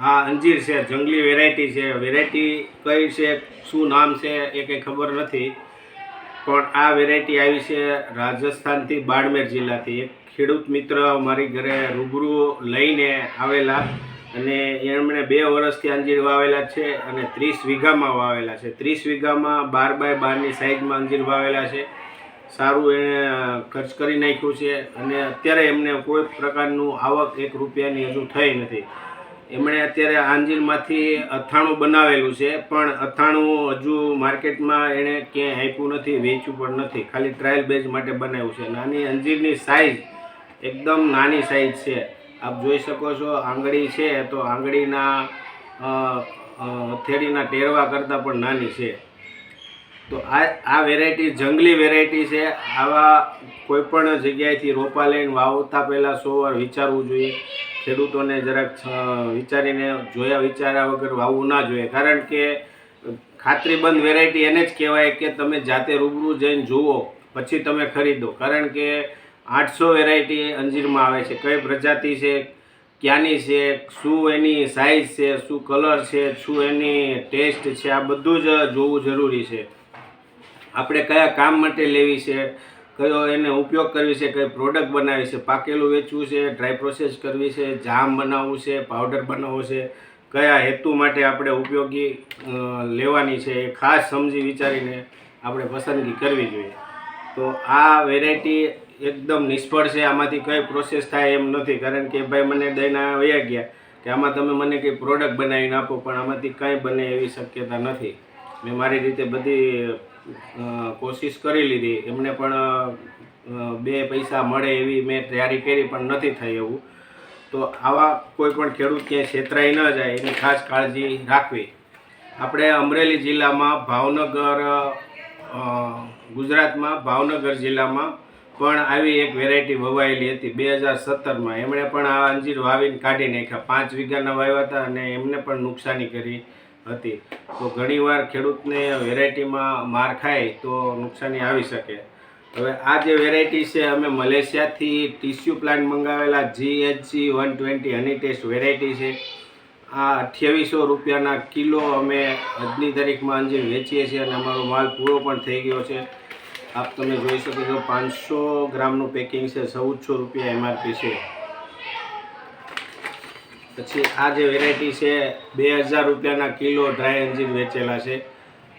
આ અંજીર છે, જંગલી વેરાયટી છે. વેરાયટી કઈ છે, શું નામ છે એ કંઈ ખબર નથી. પણ આ વેરાયટી આવી છે રાજસ્થાનથી બાડમેર જિલ્લાથી. એક ખેડૂત મિત્ર મારી ઘરે રૂબરૂ લઈને આવેલા અને એમણે બે વર્ષથી અંજીર વાવેલા છે અને ત્રીસ વીઘામાં વાવેલા છે. ત્રીસ વીઘામાં બાર બાય બારની સાઇઝમાં અંજીર વાવેલા છે. સારું એણે ખર્ચ કરી નાખ્યું છે અને અત્યારે એમને કોઈ પ્રકારનું આવક એક રૂપિયાની હજુ થઈ નથી. એમણે અત્યારે આંજીરમાંથી અથાણું બનાવેલું છે, પણ અથાણું હજુ માર્કેટમાં એણે ક્યાંય આપ્યું નથી, વેચ્યું પણ નથી. ખાલી ટ્રાયલ બેઝ માટે બનાવ્યું છે. નાની અંજીરની સાઇઝ એકદમ નાની સાઇઝ છે. આપ જોઈ શકો છો, આંગળી છે તો આંગળીના હથેળીના ટેરવા કરતાં પણ નાની છે. તો આ આ વેરાયટી જંગલી વેરાયટી છે. આવા કોઈપણ જગ્યાએથી રોપા લઈને વાવતા પહેલાં સો વાર વિચારવું જોઈએ. ખેડૂતોને જરાક વિચારીને જોયા વિચાર્યા વગર વાવવું ના જોઈએ. કારણ કે ખાતરીબંધ વેરાયટી એને જ કહેવાય કે તમે જાતે રૂબરૂ જઈને જુઓ, પછી તમે ખરીદો. કારણ કે આઠસો વેરાયટી અંજીરમાં આવે છે. કઈ પ્રજાતિ છે, ક્યાંની છે, શું એની સાઇઝ છે, શું કલર છે, શું એની ટેસ્ટ છે, આ બધું જ જોવું જરૂરી છે. આપણે કયા કામ માટે લેવી છે કયો એને ઉપયોગ કરવી છે, કઈ પ્રોડક્ટ બનાવી છે, પાકેલું વેચવું છે ડ્રાય પ્રોસેસ કરવી છે, જામ બનાવવું છે પાવડર બનાવવો છે, કયા હેતુ માટે આપણે ઉપયોગી લેવાની છે એ ખાસ સમજી વિચારીને આપણે પસંદગી કરવી જોઈએ. તો આ વેરાયટી એકદમ નિષ્ફળ છે, આમાંથી કઈ પ્રોસેસ થાય એમ નથી, કારણ કે ભાઈ મને દઈને વયા ગયા કે આમાં તમે મને કંઈ પ્રોડક્ટ બનાવીને આપો, પણ આમાંથી કંઈ બને એવી શક્યતા નથી. મેં મારી રીતે બધી કોશિશ કરી લીધી. એમને પણ બે પૈસા મળે એવી મેં તૈયારી કરી, પણ નથી થઈ એવું. તો આવા કોઈ પણ ખેડૂત ક્યાંય છેતરાઈ ન જાય, એની ખાસ કાળજી રાખવી. આપણે અમરેલી જિલ્લામાં ભાવનગર ગુજરાતમાં ભાવનગર જિલ્લામાં પણ આવી એક વેરાયટી વવાયેલી હતી બે હજાર સત્તરમાં. એમણે પણ આ અંજીર વાવીને કાઢી નાખ્યા. પાંચ વીઘાના વાવ્યા હતા અને એમને પણ નુકસાની કરી. હતી. તો ઘણીવાર ખેડૂતને વેરાયટીમાં માર ખાય તો નુકસાની આવી શકે. હવે આ જે વેરાયટી છે, અમે મલેશિયાથી tissue plant મંગાવેલા GHG one twenty honey taste variety છે. આ અઠ્યાવીસો રૂપિયાના કિલો અમે આજની તારીખમાં અંજીર વેચીએ છીએ અને અમારો માલ પૂરો પણ થઈ ગયો છે. આપ તમે જોઈ શકો છો, પાંચસો ગ્રામનું પેકિંગ છે, ચૌદસો રૂપિયા એમઆરપી છે. પછી આ જે વેરાયટી છે, બે હજાર રૂપિયાના કિલો ડ્રાય અંજીર વેચેલા છે.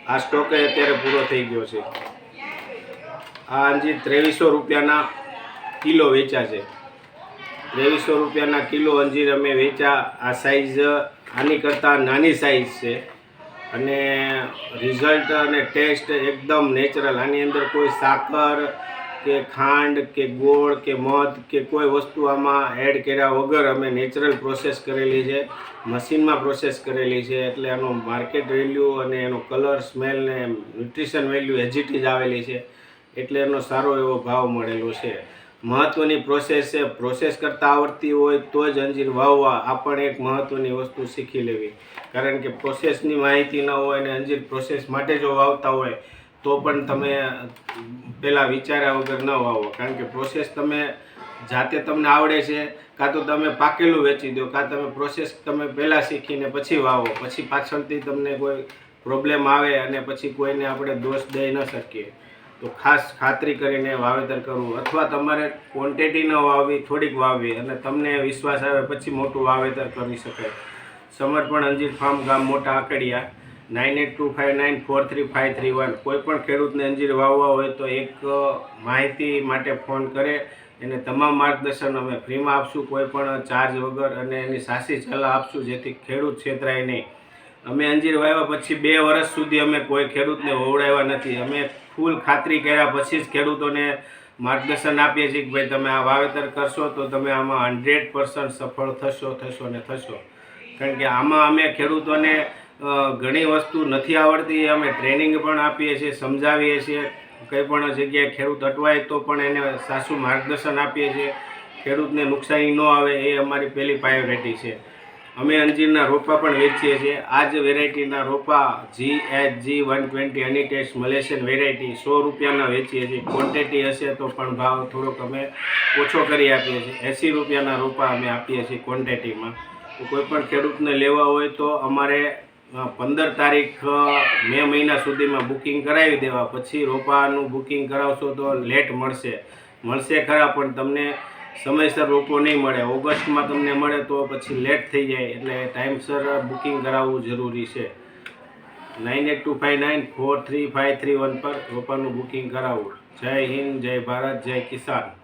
આ સ્ટોક અત્યારે પૂરો થઈ ગયો છે. આ અંજીર ત્રેવીસો રૂપિયાના કિલો વેચા છે. ત્રેવીસો રૂપિયાના કિલો અંજીર અમે વેચ્યા. આ સાઈઝ આની કરતાં નાની સાઈઝ છે. અને રિઝલ્ટ અને ટેસ્ટ એકદમ નેચરલ આની અંદર કોઈ સાકર કે ખાંડ, કે ગોળ, કે મધ, કે કોઈ વસ્તુ આમાં એડ કર્યા વગર અમે નેચરલ પ્રોસેસ કરેલી છે. મશીનમાં પ્રોસેસ કરેલી છે. એટલે એનો માર્કેટ વેલ્યુ અને એનો કલર સ્મેલ ને ન્યુટ્રિશન વેલ્યુ એજીટી જ આવેલી છે. એટલે એનો સારો એવો ભાવ મળેલો છે. મહત્ત્વની પ્રોસેસ છે. પ્રોસેસ કરતાં આવડતી હોય તો જ અંજીર વાવવા આ પણ એક મહત્ત્વની વસ્તુ શીખી લેવી. કારણ કે પ્રોસેસની માહિતી ન હોય અને અંજીર પ્રોસેસ માટે જો વાવતા હોય તો પણ તમે પહેલાં વિચાર્યા વગર ન વાવો. કારણ કે પ્રોસેસ તમે જાતે તમને આવડે છે, કાં તો તમે પાકેલું વેચી દો, કાં તમે પ્રોસેસ તમે પહેલાં શીખીને પછી વાવો. પછી પાછળથી તમને કોઈ પ્રોબ્લેમ આવે અને પછી કોઈને આપણે દોષ દઈ ન શકીએ. તો ખાસ ખાતરી કરીને વાવેતર કરવું. અથવા તમારે ક્વોન્ટિટી ન વાવવી, થોડીક વાવવી અને તમને વિશ્વાસ આવે પછી મોટું વાવેતર કરી શકાય. સમર્પણ અંજીર ફાર્મ ગામ મોટા આકડિયા. Nine eight two five nine four three five three one. કોઈ પણ ખેડૂતને અંજીર વાવવા હોય તો એક માહિતી માટે ફોન કરે એને તમામ માર્ગદર્શન અમે ફ્રીમાં આપશું. કોઈ પણ ચાર્જ વગર અને એની સાચી સલાહ આપશું, જેથી ખેડૂત છેતરાય નહીં. અમે અંજીર વાવ્યા પછી બે વર્ષ સુધી અમે કોઈ ખેડૂતને હોવડાવ્યા નથી. અમે ફૂલ ખાતરી કર્યા પછી જ ખેડૂતોને માર્ગદર્શન આપીએ છીએ કે ભાઈ તમે આ વાવેતર કરશો તો તમે આમાં હંડ્રેડ સફળ થશો થશો ને થશો. કારણ કે આમાં અમે ખેડૂતોને ઘણી વસ્તુ નથી આવડતી. અમે ટ્રેનિંગ પણ આપીએ છીએ, સમજાવીએ છીએ. કંઈ પણ જગ્યાએ ખેડૂત અટવાય તો પણ એને સાસુ માર્ગદર્શન આપીએ છીએ. ખેડૂતને નુકસાની ન આવે એ અમારી પહેલી પ્રાયોરિટી છે. અમે અંજીરના રોપા પણ વેચીએ છીએ. આ જ વેરાયટીના રોપા G H G one twenty honey taste Malaysian variety સો રૂપિયાના વેચીએ છીએ. ક્વોન્ટિટી હશે તો પણ ભાવ થોડોક અમે ઓછો કરી આપીએ છીએ. એંસી રૂપિયાના રોપા અમે આપીએ છીએ ક્વોન્ટિટીમાં કોઈ પણ ખેડૂતને લેવા હોય તો અમારે પંદર તારીખ મે મહિના સુધીમાં બુકિંગ કરાવી દેવા. પછી રોપાનું બુકિંગ કરાવશો તો લેટ મળશે. મળશે ખરા, પણ તમને સમયસર રોપો નહીં મળે. ઓગસ્ટમાં તમને મળે તો પછી લેટ થઈ જાય. એટલે ટાઈમસર બુકિંગ કરાવવું જરૂરી છે. Nine eight two five nine, four three five three one પર રોપાનું બુકિંગ કરાવવું જય હિન્દ, જય ભારત, જય કિસાન.